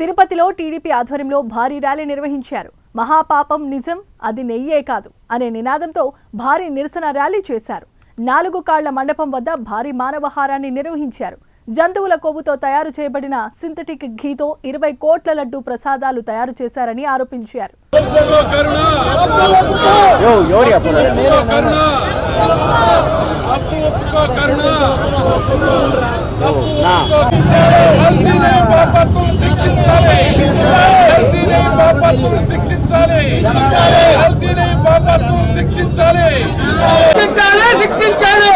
తిరుపతిలో టీడీపీ ఆధ్వర్యంలో భారీ ర్యాలీ నిర్వహించారు. మహాపాపం నిజం అది నెయ్యే కాదు అనే నినాదంతో భారీ నిరసన ర్యాలీ చేశారు. నాలుగు కాళ్ళ మండపం వద్ద భారీ మానవహారాన్ని నిర్వహించారు. జంతువుల కొవ్వుతో తయారు చేయబడిన సింథటిక్ ఘీతో ఇరవై కోట్ల లడ్డు ప్రసాదాలు తయారు చేశారని ఆరోపించారు. కరుణ. యో ఎవరి అప్పుడు కరుణ అప్పు ఒప్పుకో కరుణ నా హల్దీనే పాపత్తులు శిక్షించాలి హల్దీనే పాపత్తులు శిక్షించాలి హల్దీనే పాపత్తులు శిక్షించాలి శిక్షించాలి శిక్షించాలి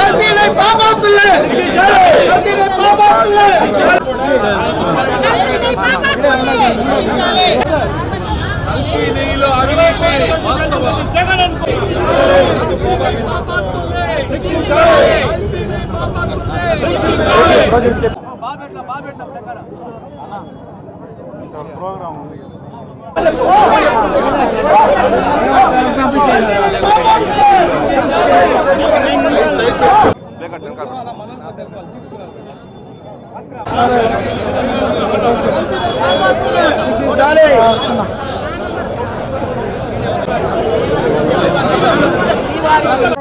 హల్దీనే పాపత్తులు శిక్షించాలి హల్దీనే పాపత్తులు హల్దీలో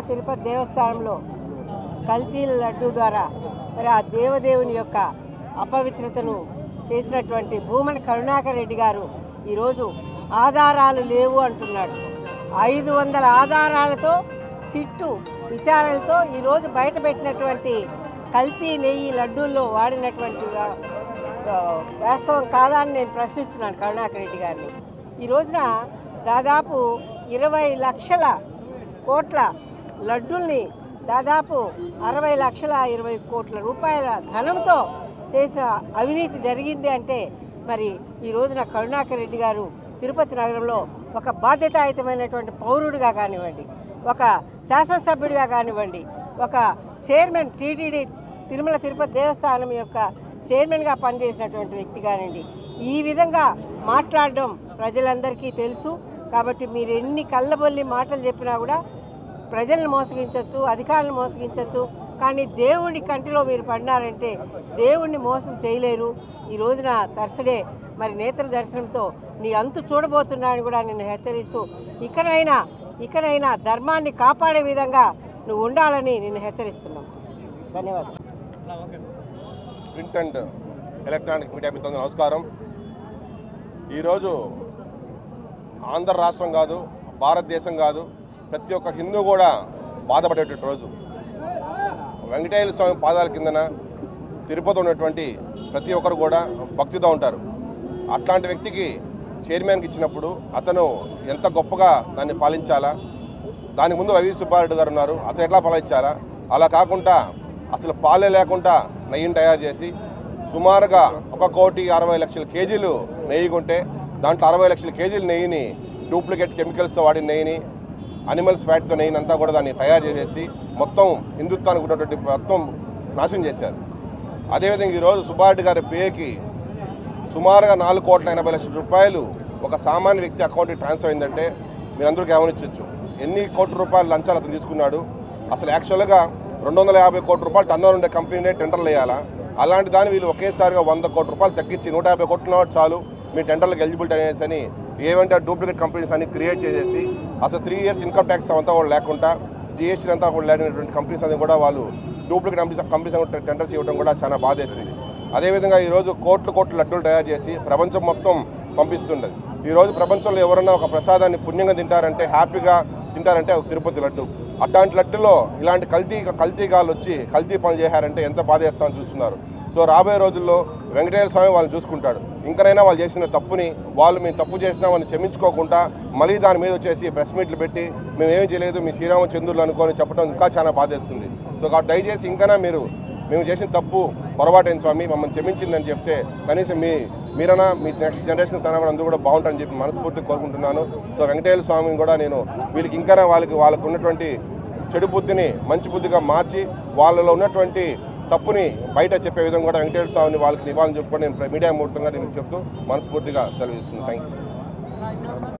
తిరుపతి దేవస్థానంలో కల్తీ లడ్డు ద్వారా మరి ఆ దేవదేవుని యొక్క అపవిత్రతను చేసినటువంటి భూమన కరుణాకర్ రెడ్డి గారు ఈరోజు ఆధారాలు లేవు అంటున్నాడు. ఐదు వందల ఆధారాలతో సిట్టు విచారణతో ఈరోజు బయటపెట్టినటువంటి కల్తీ నెయ్యి లడ్డూల్లో వాడినటువంటి వాస్తవం కాదా అని నేను ప్రశ్నిస్తున్నాను కరుణాకర్ రెడ్డి గారిని. ఈ రోజున దాదాపు ఇరవై లక్షల కోట్ల లడ్డుల్ని దాదాపు అరవై లక్షల ఇరవై కోట్ల రూపాయల ధనంతో చేసిన అవినీతి జరిగింది అంటే మరి ఈ రోజున కరుణాకర్ రెడ్డి గారు తిరుపతి నగరంలో ఒక బాధ్యతాయుతమైనటువంటి పౌరుడిగా కానివ్వండి ఒక శాసనసభ్యుడిగా కానివ్వండి ఒక చైర్మన్ టీటీడీ తిరుమల తిరుపతి దేవస్థానం యొక్క చైర్మన్గా పనిచేసినటువంటి వ్యక్తి కానివ్వండి ఈ విధంగా మాట్లాడడం ప్రజలందరికీ తెలుసు. కాబట్టి మీరు ఎన్ని కళ్ళబొల్లి మాటలు చెప్పినా కూడా ప్రజలను మోసగించవచ్చు అధికారులను మోసగించవచ్చు కానీ దేవుడి కంటిలో మీరు పడినారంటే దేవుణ్ణి మోసం చేయలేరు. ఈ రోజున తర్సడే మరి నేత్ర దర్శనంతో నీ అంతు చూడబోతున్నాడని కూడా నేను హెచ్చరిస్తూ ఇకనైనా ఇకనైనా ధర్మాన్ని కాపాడే విధంగా నువ్వు ఉండాలని నేను హెచ్చరిస్తున్నాం. ధన్యవాదాలు. ప్రింట్ అండ్ ఎలక్ట్రానిక్ మీడియా మిత్రులందరూ నమస్కారం. ఈరోజు ఆంధ్ర రాష్ట్రం కాదు భారతదేశం కాదు ప్రతి ఒక్క హిందూ కూడా బాధపడేటువంటి రోజు. వెంకటేశ్వర స్వామి పాదాల కిందన తిరుపతి ఉన్నటువంటి ప్రతి ఒక్కరు కూడా భక్తితో ఉంటారు. అట్లాంటి వ్యక్తికి చైర్మన్కి ఇచ్చినప్పుడు అతను ఎంత గొప్పగా దాన్ని పాలించాలా? దానికి ముందు వైవి సుబ్బారెడ్డి గారు ఉన్నారు. అతను ఎట్లా పాలించాలా? అలా కాకుండా అసలు పాలే లేకుండా నెయ్యిని తయారు చేసి సుమారుగా ఒక కోటి అరవై లక్షల కేజీలు నెయ్యి కొంటే దాంట్లో అరవై లక్షల కేజీల నెయ్యిని డూప్లికేట్ కెమికల్స్తో వాడిన నెయ్యిని అనిమల్స్ ఫ్యాట్తో నెయ్యినంతా కూడా దాన్ని తయారు చేసేసి మొత్తం హిందుత్వానికి ఉన్నటువంటి మొత్తం నాశనం చేశారు. అదేవిధంగా ఈరోజు సుబ్బారెడ్డి గారి పేకి సుమారుగా నాలుగు కోట్ల ఎనభై లక్షల రూపాయలు ఒక సామాన్య వ్యక్తి అకౌంట్కి ట్రాన్స్ఫర్ అయిందంటే మీరందరూ గమనించవచ్చు ఎన్ని కోట్ల రూపాయలు లంచాలు అతను తీసుకున్నాడు? అసలు యాక్చువల్గా రెండు వందల యాభై కోట్ల రూపాయలు టన్నర్ ఉండే కంపెనీనే టెండర్లు వేయాలా? అలాంటి దాన్ని వీళ్ళు ఒకేసారిగా వంద కోట్ల రూపాయలు తగ్గించి నూట యాభై కోట్లు చాలు మీ టెండర్లకు ఎలిజిబిలిటీ అనేసి అని ఏమంటే డూప్లికేట్ కంపెనీస్ అన్ని క్రియేట్ చేసేసి అసలు త్రీ ఇయర్స్ ఇన్కమ్ ట్యాక్స్ అంతా కూడా లేకుండా జిఎస్టీ అంతా కూడా లేనటువంటి కంపెనీస్ అన్ని కూడా వాళ్ళు డూప్లికేట్ కంపెనీస్ కంపెనీస్ టెండర్స్ ఇవ్వడం కూడా చాలా బాధేసింది. అదేవిధంగా ఈరోజు కోట్లు కోట్లు లడ్డూలు తయారు చేసి ప్రపంచం మొత్తం పంపిస్తుండదు ఈరోజు ప్రపంచంలో ఎవరన్నా ఒక ప్రసాదాన్ని పుణ్యంగా తింటారంటే హ్యాపీగా తింటారంటే ఒక తిరుపతి లడ్డు. అట్లాంటి లడ్డులో ఇలాంటి కల్తీ కల్తీగాలు వచ్చి కల్తీ పనులు చేశారంటే ఎంత బాధ చేస్తామని చూస్తున్నారు. సో రాబోయే రోజుల్లో వెంకటేశ్వర స్వామి వాళ్ళని చూసుకుంటాడు. ఇంకనైనా వాళ్ళు చేసిన తప్పుని వాళ్ళు మేము తప్పు చేసినామని క్షమించుకోకుండా మళ్ళీ దాని మీద వచ్చేసి ప్రెస్ మీట్లు పెట్టి మేము ఏమి చేయలేదు మీ శ్రీరామ చంద్రులు అనుకొని చెప్పడం ఇంకా చాలా బాధేస్తుంది. సో కాబట్టి దయచేసి ఇంకనా మీరు మేము చేసిన తప్పు పొరపాటైన స్వామి మమ్మల్ని క్షమించిందని చెప్తే కనీసం మీ మీరన్నా మీ నెక్స్ట్ జనరేషన్ అన్నా కూడా అందరూ కూడా బాగుంటారని చెప్పి మనస్ఫూర్తిగా కోరుకుంటున్నాను. సో వెంకటేశ్వర స్వామిని కూడా నేను వీళ్ళకి ఇంకా వాళ్ళకి వాళ్ళకు ఉన్నటువంటి చెడు బుద్ధిని మంచి బుద్ధిగా మార్చి వాళ్ళలో ఉన్నటువంటి తప్పుని బయట చెప్పే విధంగా కూడా వెంకటేశ్వర స్వామిని వాళ్ళకి నివాళులు చెప్పుకొని నేను మీడియా ముహూర్తంగా నేను చెప్తూ మనస్ఫూర్తిగా సెలవు ఇస్తున్నాను థ్యాంక్ యూ